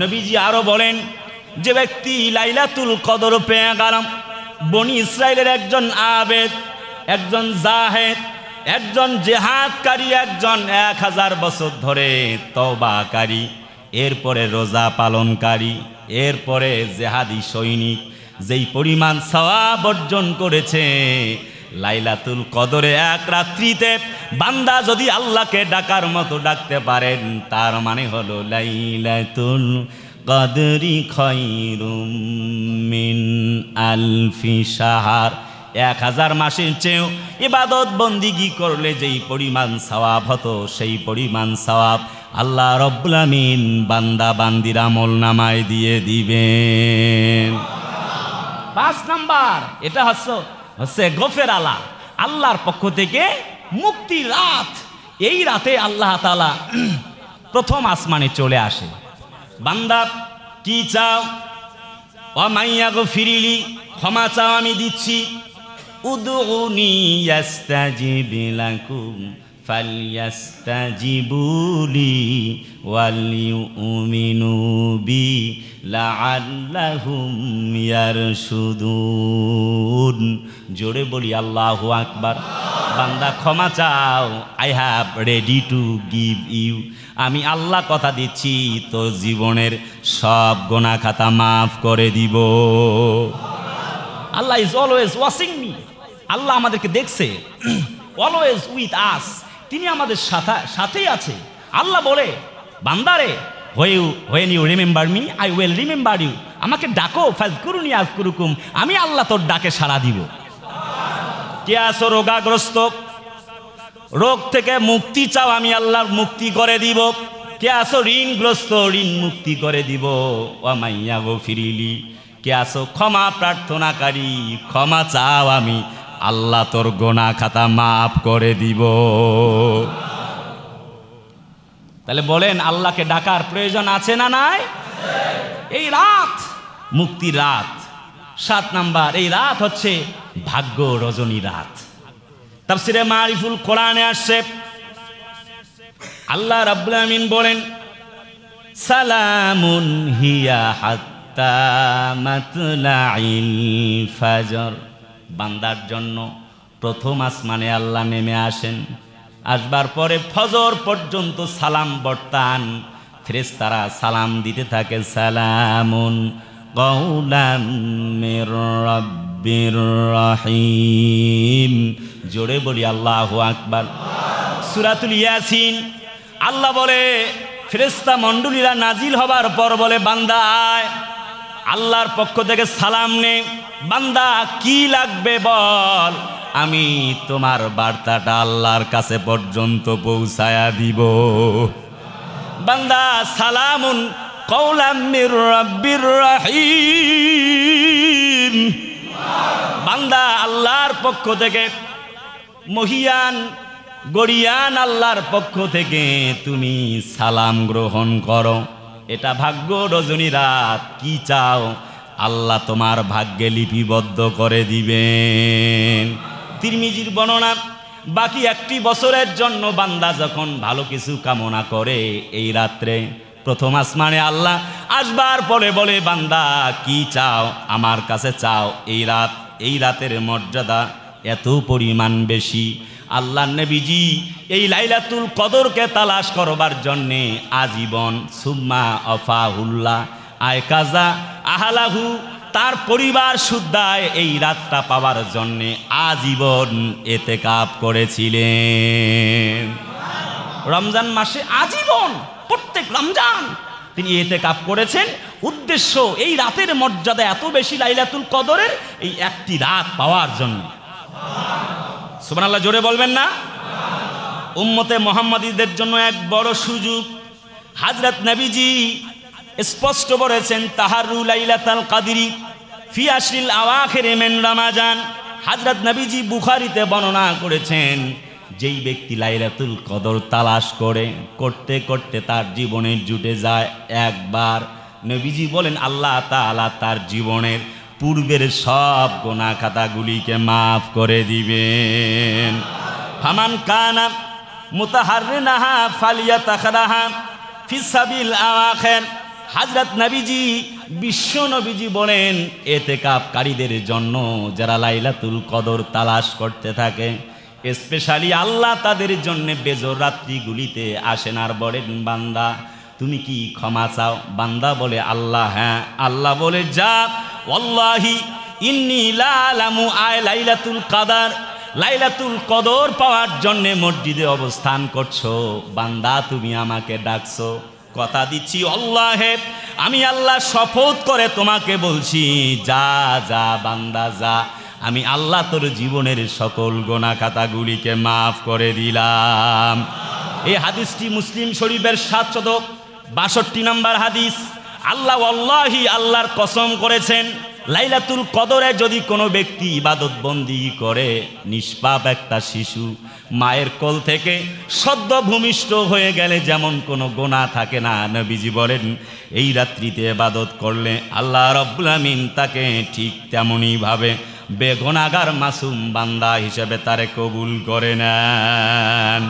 নবীজি আরও বলেন, যে ব্যক্তি লাইলাতুল কদর পেয়ে গেলাম, বনি ইসরায়েলের একজন আবেদ, একজন জাহেদ, একজন জেহাদকারী, একজন এক হাজার বছর ধরে তবাকারী এরপরে রোজা পালনকারী, এরপরে জেহাদি সৈনিক, যেই পরিমাণ সওয়াব অর্জন করেছে লাইলাতুল কদরে এক রাত্রিতে বান্দা যদি আল্লাহকে ডাকার মতো ডাকতে পারেন, তার মানে হলো লাইলাতুল কদরি মিন আলফি সাহার এক হাজার মাসের চেয়েও ইবাদত বন্দিগি করলে যেই পরিমাণ সওয়াব হতো, সেই পরিমাণ সওয়াব আল্লাহ রব্বুল আমিন বান্দা বান্দির আমল নামায় দিয়ে দিবেন। পাঁচ নাম্বার, এটা হচ্ছে হচ্ছে গফের আলা, আল্লাহর পক্ষ থেকে মুক্তি রাত। এই রাতে আল্লাহ তালা প্রথম আসমানে চলে আসে। বান্দা, কি চাও? অমাইয়া গো ফিরিলি ক্ষমা চাও আমি দিচ্ছি। উদুনি ইয়াস্তাজিব লাকুম ফালইয়াস্তাজিবুলি ওয়ালিউমিনু বি লাআল্লাহুম ইয়ারশুদুন। জোরে বলি, আল্লাহু আকবার। বান্দা, ক্ষমা চাও। I have ready to give you আমি আল্লাহ কথা দিচ্ছি তো জীবনের সব গোনা খাতা মাফ করে দিব। Allah is always watching me আল্লাহ আমাদেরকে দেখছে। অলওয়েজ উইথ আস তিনি আমাদের সাথে, সাথেই আছে। আল্লাহ বলে, বান্দারে, হয়ে when you remember me I will remember you আমাকে ডাকো ফাজ করুনি কুরুকুম আমি আল্লাহ তোর ডাকে সাড়া দিব। কে আসো রোগাগ্রস্ত? রোগ থেকে মুক্তি চাও, আমি আল্লাহর মুক্তি করে দিব। কে আসো ঋণগ্রস্ত? ঋণ মুক্তি করে দিব। মাইয়া গো ফিরিলি কে আসো ক্ষমা প্রার্থনাকারী? ক্ষমা চাও আমি। আল্লাহ তোর গোনা খাতা মাফ করে দিব। তাহলে বলেন, আল্লাহকে ডাকার প্রয়োজন আছে না নাই? এই রাত মুক্তির রাত। সাত নাম্বার, এই রাত হচ্ছে ভাগ্য রজনী রাত। তাফসিরে মারিফুল কোরআনে আসছে, আল্লাহ আমিন বলেন, সালামুন হিয়া হাত্তা মাতলাইল ফাজর। বান্দার জন্য প্রথম আসমানে আল্লাহ নেমে আসেন। আসবার পরে ফজর পর্যন্ত সালাম বর্তান ফেরেশতারা সালাম দিতে থাকে, সালামুন রহিম। জোরে বলি, আল্লাহ আকবার। সুরাতুল ইয়াসিন, আল্লাহ বলে ফেরেস্তা মণ্ডলীরা নাজিল হবার পর বলে, বান্দা আয়। আল্লাহর পক্ষ থেকে সালাম নে। বান্দা, কি লাগবে বল? আমি তোমার বার্তাটা আল্লাহর কাছে পর্যন্ত পৌঁছায়া দিব। বান্দা, সালামুন কৌলাম মির রব্বির রহিম। বান্দা, আল্লাহর পক্ষ থেকে মহিয়ান গরিয়ান আল্লাহর পক্ষ থেকে তুমি সালাম গ্রহণ করো। এটা ভাগ্য রজনী রাত, কি চাও? আল্লাহ তোমার ভাগ্যে লিপিবদ্ধ করে দিবেন। তিরমিজির বর্ণনা, বাকি একটি বছরের জন্য বান্দা যখন ভালো কিছু কামনা করে, এই রাত্রে প্রথম আসমানে আল্লাহ আসবার পরে বলে, বান্দা, কি চাও? আমার কাছে চাও, এই রাত, এই রাতের মর্যাদা এত পরিমাণ বেশি। আল্লাহ নবীজি এই লাইলাতুল কদরকে তালাশ করবার জন্যে আজীবন সুম্মা অফাহুল্লাহ আয় কাজা আহালাহু, তার পরিবার শুদ্ধায় এই রাতটা পাওয়ার জন্যে আজীবন এতে কাপ করেছিলেন। রমজান মাসে আজীবন, প্রত্যেক রমজান তিনি এতে কাপ করেছেন। উদ্দেশ্য এই রাতের মর্যাদা এত বেশি লাইলাতুল কদরের এই একটি রাত পাওয়ার জন্য। সুবান আল্লাহ জোরে বলবেন না? উম্মতে মোহাম্মদীদের জন্য এক বড় সুযোগ। হাজরত নবীজি স্পষ্ট বলেছেন তাহারু লাইলাতাল কাদিরি ফি আশরিল আওয়াখির মিন রমাজান। হাজরত নবীজি বুখারীতে বর্ণনা করেছেন, যেই ব্যক্তি লাইলাতুল কদর তালাশ করে, করতে করতে তার জীবনের জুটে যায়, একবার নবীজি বলেন, আল্লাহ তাআলা তার জীবনের পূর্বের সব গোনা খাতাগুলিকে মাফ করে দিবেন। ফামান কানা ফালিয়া ফালিয়াতাখরাহা ফিসাবিল আওয়াখির। হাজরত নবীজি, বিশ্ব নবীজি বলেন এতে কাপকারীদের জন্য যারা লাইলাতুল কদর তালাশ করতে থাকে, স্পেশালি আল্লাহ তাদের জন্য বেজর রাত্রিগুলিতে আসেন আর বলেন, বান্দা, তুমি কি ক্ষমা চাও? বান্দা বলে, আল্লাহ হ্যাঁ। আল্লাহ বলে, যা ওয়াল্লাহি ইন্নি লা আলামু আয় লাইলাতুল কাদার। লাইলাতুল কদর পাওয়ার জন্য মসজিদে অবস্থান করছ। বান্দা, তুমি আমাকে ডাকছো। কথা দিচ্ছি আল্লাহে। আমি আল্লাহ শপথ করে তোমাকে বলছি, যা যা, বান্দা, যা। আমি আল্লাহ তোর জীবনের সকল গোনা খাতাগুলিকে মাফ করে দিলাম। এই হাদিসটি মুসলিম শরীফের সাতশত বাষট্টি নম্বর হাদিস। আল্লাহ আল্লাহি আল্লাহর কসম করেছেন, লাইলাতুল কদরে যদি কোনো ব্যক্তি ইবাদত বন্দি করে, নিষ্পাপ একটা শিশু মায়ের কোল থেকে সদ্য ভূমিষ্ঠ হয়ে গেলে যেমন কোনো গোনা থাকে না, নবীজি বলেন, এই রাত্রিতে ইবাদত করলে আল্লাহ রব্বুল আমিন তাকে ঠিক তেমনইভাবে বেগুনাগার মাসুম বান্দা হিসেবে তারে কবুল করে নেন।